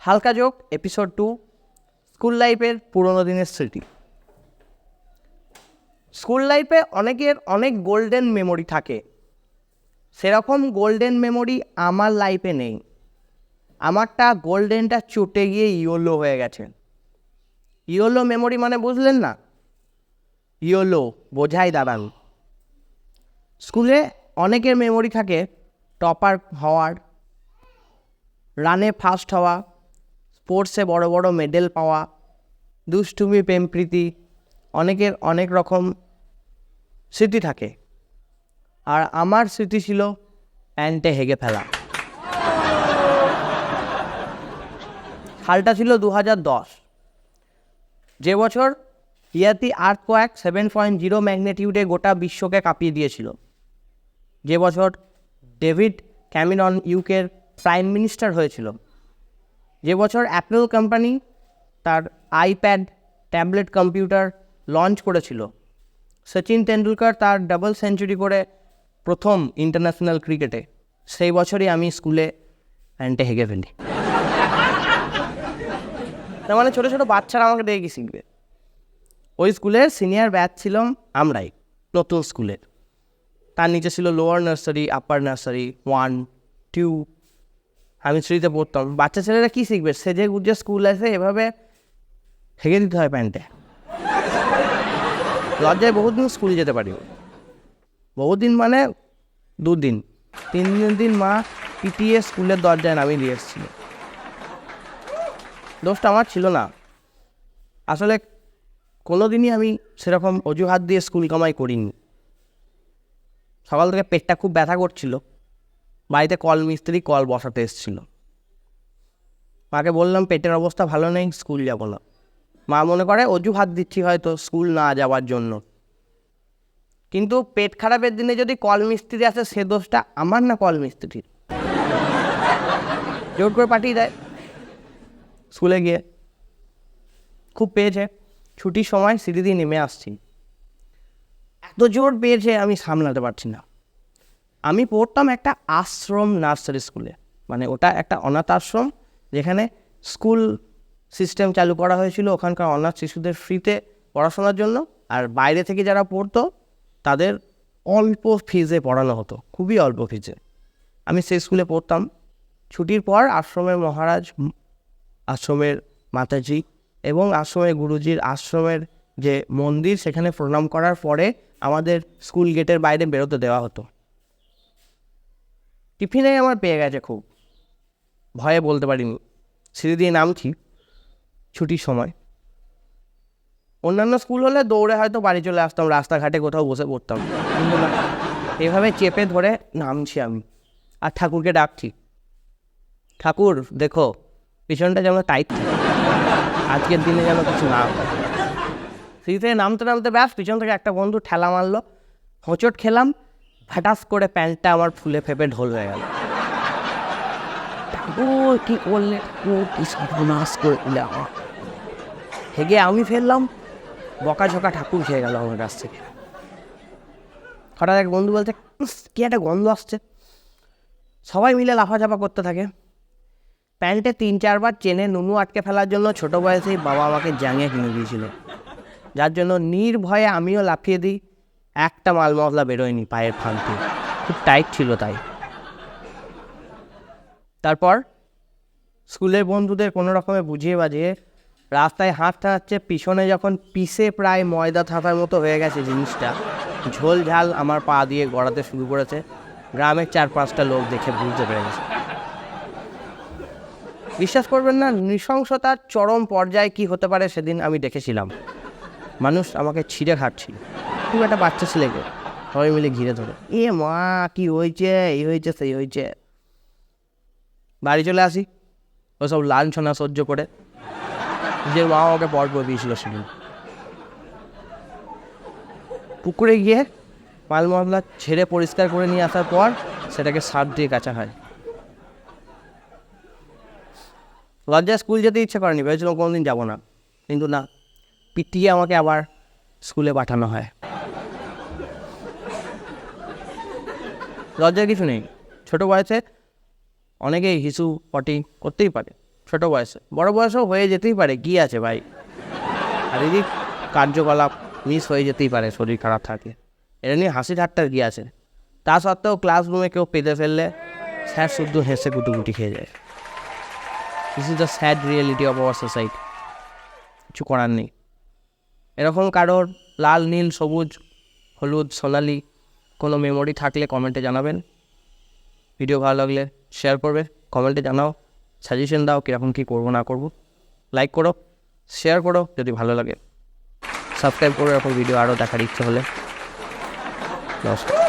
হালকা যোগ episode to school লাইফের পুরোনো দিনের স্মৃতি। স্কুল লাইফে অনেকের অনেক গোল্ডেন মেমোরি থাকে। সেরকম গোল্ডেন মেমোরি আমার লাইফে নেই। আমারটা গোল্ডেনটা চটে গিয়ে ইয়োলো হয়ে গেছে। ইয়োলো মেমোরি মানে বুঝলেন না? ইয়োলো বোঝাই দাঁড়ান স্কুলে অনেকের মেমোরি থাকে টপার হওয়ার রানে ফার্স্ট হওয়া স্পোর্টসে বড় বড় মেডেল পাওয়া, দুষ্টুমি, প্রেমপ্রীতি, অনেকের অনেক রকম স্মৃতি থাকে। আর আমার স্মৃতি ছিল প্যান্টে হেগে ফেলা। সালটা ছিল দু দশ। যে বছর ইয়াতি earthquake seven point zero ম্যাগনেটিউডে গোটা বিশ্বকে কাঁপিয়ে দিয়েছিল। যে বছর ডেভিড ক্যামিরন ইউকের প্রাইম মিনিস্টার হয়েছিল। যে বছর অ্যাপেল কোম্পানি তার আইপ্যাড ট্যাবলেট কম্পিউটার লঞ্চ করেছিল, সচিন তেন্ডুলকর তার ডাবল সেঞ্চুরি করে প্রথম ইন্টারন্যাশনাল ক্রিকেটে সেই বছরই আমি স্কুলে প্যান্টে হেগে ফেলি তার মানে ছোটো ছোটো বাচ্চারা আমাকে দেখে কি শিখবে? ওই স্কুলের সিনিয়র ব্যাচ ছিলাম আমরাই নতুন স্কুলের তার নিচে ছিল lower nursery upper nursery one two আমি থ্রিতে পড়তাম। বাচ্চা ছেলেরা কী শিখবে? সেজে গুজে স্কুল আসে এভাবে হেগে দিতে হয় প্যান্টে লজ্জায় বহুদিন স্কুল যেতে পারি বহুদিন মানে দুদিন। তিন দিন দিন মা পিটিয়ে স্কুলের দরজায় নামিয়ে দিয়ে এসেছিল। দোষটা আমার ছিল না। আসলে কোনো দিনই আমি সেরকম অজুহাত দিয়ে স্কুল কামাই করিনি। সকাল থেকে পেটটা খুব ব্যথা করছিল। বাড়িতে কল, মিস্ত্রি কল বসাতে এসেছিল। মাকে বললাম, পেটের অবস্থা ভালো নেই, স্কুল যাব না। মা মনে করে, অজুহাত দিচ্ছি হয়তো, স্কুল না যাওয়ার জন্য। কিন্তু পেট খারাপের দিনে যদি কল, মিস্ত্রি আসে, সে দোষটা আমার না কল, মিস্ত্রির? জোর করে পাঠিয়ে দেয়। স্কুলে গিয়ে খুব পেয়েছে। ছুটির সময় সিঁড়ি দিয়ে নেমে আসছি। এত জোর পেয়েছে, আমি সামলাতে পারছি না। আমি পড়তাম একটা আশ্রম নার্সারি স্কুলে। মানে ওটা একটা অনাথ আশ্রম, যেখানে স্কুল সিস্টেম চালু করা হয়েছিল ওখানকার অনাথ শিশুদের ফ্রিতে পড়াশোনার জন্য। আর বাইরে থেকে যারা পড়তো, তাদের অল্প ফিজে পড়ানো হতো, খুবই অল্প ফিজে। আমি সেই স্কুলে পড়তাম। ছুটির পর আশ্রমের মহারাজ, আশ্রমের মাতাজি এবং আশ্রমের গুরুজির আশ্রমের যে মন্দির, সেখানে প্রণাম করার পরে আমাদের স্কুল গেটের বাইরে বেরোতে দেওয়া হতো। টিফিনে আমার পেয়ে গেছে খুব। ভয়ে বলতে পারিনি সিঁড়ি দিয়ে নামছি, ছুটির সময়। অন্যান্য স্কুল হলে দৌড়ে হয়তো বাড়ি চলে আসতাম, রাস্তাঘাটে কোথাও বসে পড়তাম। না, এভাবে চেপে ধরে নামছি আমি। আর ঠাকুরকে ডাকছি, ঠাকুর, দেখো, পিছনটা যেন টাইট আজকের দিনে যেন কিছু না সিঁড়ি থেকে নামতে নামতে ব্যাস, পিছন থেকে একটা বন্ধু ঠেলা মারলো। হোঁচট খেলাম ফাটাস করে প্যান্টটা আমার ফুলে ফেপে ঢোল হয়ে গেল। ঠাকুর কি করলে? কি সর্বনাশ করে দিলে আমার। হেগে আমি ফেললাম বকাঝকা ঠাকুর খেয়ে গেল আমার কাছ থেকে। হঠাৎ এক বন্ধু বলছে "উস, কি একটা গন্ধ আসছে। সবাই মিলে লাফাঝাপা করতে থাকে। প্যান্টে তিন চারবার চেনে নুনু আটকে ফেলার জন্য ছোটো বয়সেই বাবা আমাকে জাঙিয়ে কিনে দিয়েছিল। যার জন্য নির্ভয়ে আমিও লাফিয়ে দিই। একটা মাল মশলা বেরোয়নি পায়ের দিয়ে খুব টাইট ছিল তাই। তারপর স্কুলের বন্ধুদের কোনো রকমে বুঝিয়ে বাজিয়ে রাস্তায় হাঁটতে হাঁটছে পিছনে যখন পিসে প্রায় ময়দা থাকার মতো হয়ে গেছে জিনিসটা, ঝোল ঝাল আমার পা দিয়ে গড়াতে শুরু করেছে। গ্রামের চার পাঁচটা লোক দেখে বুঝতে পেরে গেছে। বিশ্বাস করবেন না, নৃশংসতার চরম পর্যায়ে কি হতে পারে সেদিন আমি দেখেছিলাম। মানুষ আমাকে ছিঁড়ে খাচ্ছিল। খুব একটা বাচ্চা ছেলেকে। সবাই মিলে ঘিরে ধরে। এ মা, কি হয়েছে? এই হয়েছে, সেই হয়েছে। বাড়ি চলে আসি। ওসব লাঞ্ছনা সহ্য করে। নিজের মা আমাকে পর করে দিয়েছিল সেদিন। পুকুরে গিয়ে মাল মশলা ছেড়ে পরিষ্কার করে নিয়ে আসার পর সেটাকে সার দিয়ে কাচা হয়। লজ্জায় স্কুল যেতে ইচ্ছে করেনি। ভেবেছিলাম কোনোদিন যাব না। কিন্তু না, পিটিয়ে আমাকে আবার স্কুলে পাঠানো হয়। লজ্জার কিছু নেই। ছোটো বয়সে অনেকেই হিসু, পটি করতেই পারে, ছোটো বয়সে। বড় বয়সেও হয়ে যেতেই পারে, কী আছে ভাই? শারীরিক কার্যকলাপ মিস হয়ে যেতেই পারে, শরীর খারাপ থাকে। এটা নিয়ে হাসি ঠাট্টার কী আছে? তা সত্ত্বেও ক্লাসরুমে কেউ পেতে ফেললে স্যার শুদ্ধ হেসে গুটুগুটি খেয়ে যায়। This is the sad reality of our society কিছু করার নেই। এরকম কারোর লাল, নীল, সবুজ, হলুদ, সোনালি কোনো মেমোরি থাকলে কমেন্টে জানাবেন। ভিডিও ভালো লাগলে শেয়ার করবে কমেন্টে জানাও সাজেশন দাও কীরকম কী করব না করব। লাইক করো শেয়ার করো, যদি ভালো লাগে। সাবস্ক্রাইব করো এরকম ভিডিও আরও দেখার ইচ্ছে হলে। নমস্কার।